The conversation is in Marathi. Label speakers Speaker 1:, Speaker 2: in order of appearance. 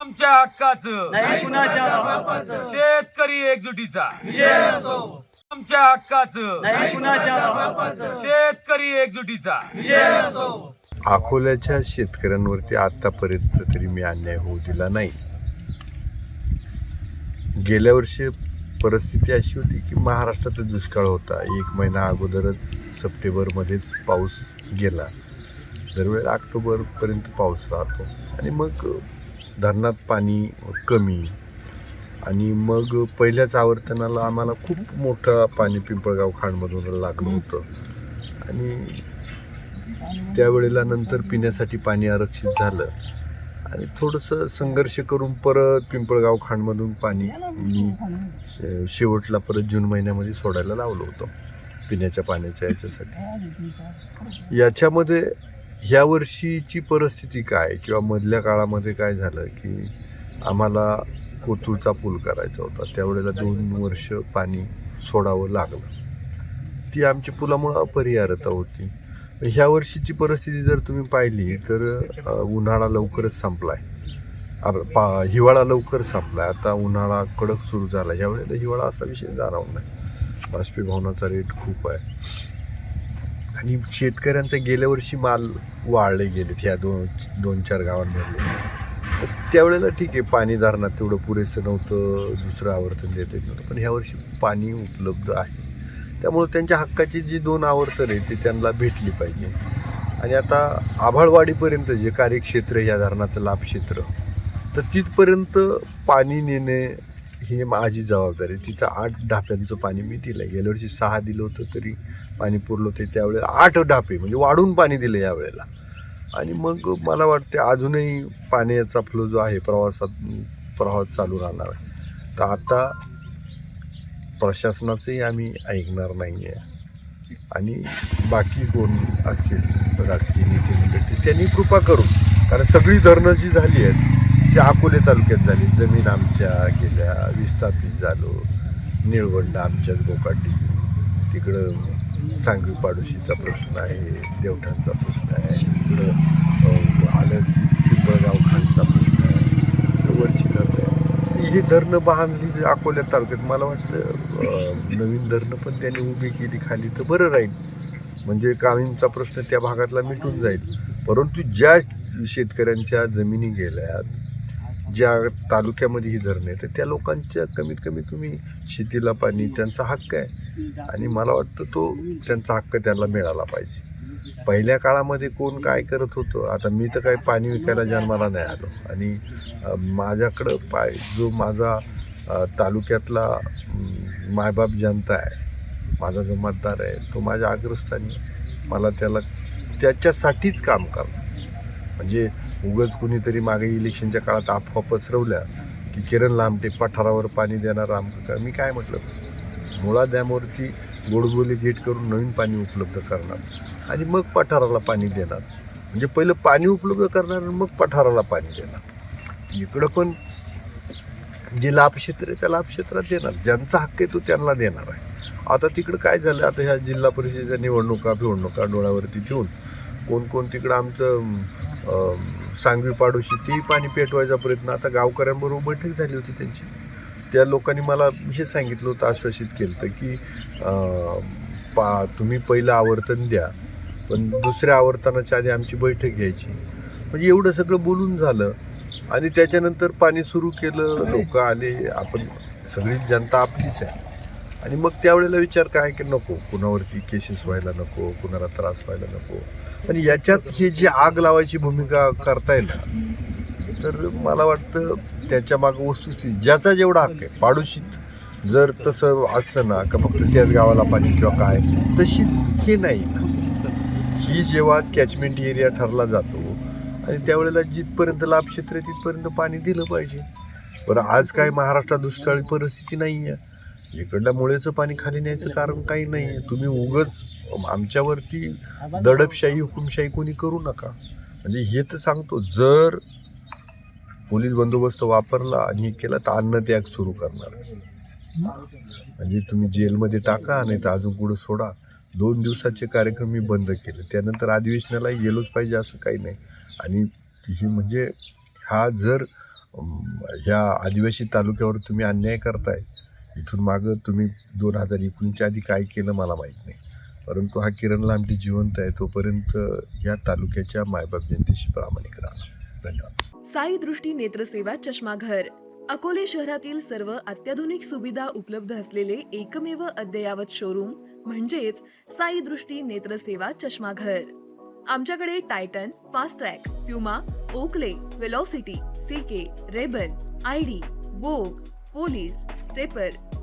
Speaker 1: आमच्या हक्काचं.
Speaker 2: नाही कुणाच्या
Speaker 1: शेतकरी एकजुटीचा.
Speaker 2: विजय असो.
Speaker 1: आमच्या हक्काचं.
Speaker 2: नाही कुणाच्या
Speaker 1: शेतकरी एकजुटीचा.
Speaker 2: विजय असो.
Speaker 3: अकोल्याच्या शेतकऱ्यांवरती आतापर्यंत तरी मी अन्याय होऊ दिला नाही. गेल्या वर्षी परिस्थिती अशी होती की महाराष्ट्रात दुष्काळ होता. एक महिना अगोदरच सप्टेंबरमध्येच पाऊस गेला. दरवेळेला ऑक्टोबरपर्यंत पाऊस राहतो. आणि मग धरणात पाणी कमी. आणि मग पहिल्याच आवर्तनाला आम्हाला खूप मोठं पाणी पिंपळगाव खांडमधून लागलं होतं. आणि त्यावेळेला नंतर पिण्यासाठी पाणी आरक्षित झालं. आणि थोडंसं संघर्ष करून परत पिंपळगाव खांडमधून पाणी मी शे- शेवटला परत जून महिन्यामध्ये सोडायला लावलं होतं पिण्याच्या पाण्याच्या याच्यासाठी. याच्यामध्ये ह्या वर्षीची परिस्थिती काय? किंवा मधल्या काळामध्ये काय झालं की आम्हाला कोथरूडचा पूल करायचा होता. त्यावेळेला दोन वर्ष पाणी सोडावं लागलं. ती आमची पुलामुळं अपरिहार्यता होती. ह्या वर्षीची परिस्थिती जर तुम्ही पाहिली तर उन्हाळा लवकरच संपला आहे पा हिवाळा लवकर संपला आहे आता उन्हाळा कडक सुरू झाला. ह्यावेळेला हिवाळा असा विषय जाणवला नाही. बाष्पीभवनाचा रेट खूप आहे. आणि शेतकऱ्यांचे गेल्या वर्षी माल वाळले गेलेत ह्या दोन दोन चार गावांमधले. तर त्यावेळेला ठीक आहे पाणी धरणात तेवढं पुरेसं नव्हतं दुसरं आवर्तन देत येत नव्हतं पण ह्या वर्षी पाणी उपलब्ध आहे. त्यामुळं त्यांच्या हक्काची जी दोन आवर्तन आहे ती त्यांना भेटली पाहिजे. आणि आता आभाळवाडीपर्यंत जे कार्यक्षेत्र ह्या या धरणाचं लाभक्षेत्र तर तिथपर्यंत पाणी नेणे ही माझी जबाबदारी. तिथं आठ ढाप्यांचं पाणी मी दिलं आहे गेल्या वर्षी सहा दिलं होतं तरी पाणी पुरलं होते. त्यावेळेला आठ ढापे म्हणजे वाढून पाणी दिलं यावेळेला. आणि मग मला वाटते अजूनही पाण्याचा फ्लो जो आहे प्रवासात प्रवास चालू राहणार आहे. तर आता प्रशासनाचंही आम्ही ऐकणार नाही आहे आणि बाकी कोण असतील राजकीय नेते मंडळी त्यांनी कृपा करू. कारण सगळी धरणं जी झाली आहेत ती अकोले तालुक्यात झाली. जमीन आमच्या गेल्या विस्थापित झालो. निळवंड आमच्याच गोकाटी तिकडं सांगवी पाडोशीचा प्रश्न आहे देवठाणचा प्रश्न आहे. तिकडं आलं पिंपळगाव खानचा प्रश्न आहे. वरची धरणं आहे ही धरणं बांधली जी अकोल्या तालुक्यात मला वाटतं नवीन धरणं पण त्यांनी उभी केली खाली तर बरं राहील. म्हणजे कामींचा प्रश्न त्या भागातला मिटून जाईल. परंतु ज्या शेतकऱ्यांच्या जमिनी गेल्यात ज्या तालुक्यामध्ये ही धरणं आहे तर त्या लोकांच्या कमीत कमी तुम्ही शेतीला पाणी त्यांचा हक्क आहे. आणि मला वाटतं तो त्यांचा हक्क त्यांना मिळाला पाहिजे. पहिल्या काळामध्ये कोण काय करत होतं आता मी तर काही पाणी विकायला जन्माला नाही आलो. आणि माझ्याकडं पाय जो माझा तालुक्यातला मायबाप जनता आहे माझा जो मतदार आहे तो माझ्या अग्रस्थानी मला त्याला त्याच्यासाठीच काम करणं म्हणजे उगच कुणीतरी मागे इलेक्शनच्या काळात अफवा पसरवल्या की किरण लांबटे पठारावर पाणी देणार आमचं का मी काय म्हटलं? मुळा डॅमवरती गोडबोली गेट करून नवीन पाणी उपलब्ध करणार आणि मग पठाराला पाणी देणार. म्हणजे पहिलं पाणी उपलब्ध करणार आणि मग पठाराला पाणी देणार. इकडं पण जे लाभक्षेत्र आहे त्या लाभक्षेत्रात देणार. ज्यांचा हक्क आहे तो त्यांना देणार आहे. आता तिकडं काय झालं? आता ह्या जिल्हा परिषदेच्या निवडणुका फिवडणुका डोळ्यावरती ठेवून कोण कोण तिकडं आमचं सांगवी पाडोशी ती पाणी पेटवायचा प्रयत्न. आता गावकऱ्यांबरोबर बैठक झाली होती त्यांची. त्या लोकांनी मला हे सांगितलं होतं आश्वासित केलं होतं की पा तुम्ही पहिलं आवर्तन द्या पण दुसऱ्या आवर्तनाच्या आधी आमची बैठक घ्यायची. म्हणजे एवढं सगळं बोलून झालं आणि त्याच्यानंतर पाणी सुरू केलं. लोक आले आपण सगळीच जनता आपलीच आहे. आणि मग त्यावेळेला विचार काय की नको कुणावरती केसेस व्हायला नको कुणाला त्रास व्हायला नको. आणि याच्यात हे जी आग लावायची भूमिका करताय ना तर मला वाटतं त्याच्या मागं वस्तुस्थिती ज्याचा जेवढा हक्क आहे पाडोशीत जर तसं असतं ना का फक्त त्याच गावाला पाणी किंवा काय तशी हे नाही. ही जेव्हा कॅचमेंट एरिया ठरला जातो आणि त्यावेळेला जिथपर्यंत लाभक्षेत्र आहे तिथपर्यंत पाणी दिलं पाहिजे. बरं आज काय महाराष्ट्रात दुष्काळी परिस्थिती नाही आहे इकडल्या मुळेचं पाणी खाली न्यायचं कारण काही नाही. तुम्ही उगच आमच्यावरती दडपशाही हुकुमशाही कोणी करू नका. म्हणजे हे तर सांगतो जर पोलीस बंदोबस्त वापरला आणि हे केलं तर अन्नत्याग सुरू करणार. म्हणजे तुम्ही जेलमध्ये टाका नाही तर अजून पुढं सोडा. दोन दिवसाचे कार्यक्रम मी बंद केले. त्यानंतर अधिवेशनाला गेलोच पाहिजे असं काही नाही. आणि ही म्हणजे हा जर ह्या आदिवासी तालुक्यावर तुम्ही अन्याय करताय इथून मागं तुम्ही दोन हजार एकोणीसच्या आधी काय केलं मला माहीत नाही. परंतु हा किरण लांबटी जिवंत आहे तोपर्यंत या तालुक्याच्या मायबाप जयंतीशी प्रामाणिक राहा. धन्यवाद.
Speaker 4: साई दृष्टी नेत्रसेवा चष्माघर. अकोले शहरातील सर्व अत्याधुनिक सुविधा उपलब्ध असलेले एकमेव अद्ययावत शोरूम म्हणजेच साई दृष्टी नेत्रसेवा चष्माघर. आमच्याकडे Titan Fastrack Puma Oakley velocity CK Rayban ID Vogue Police Stepper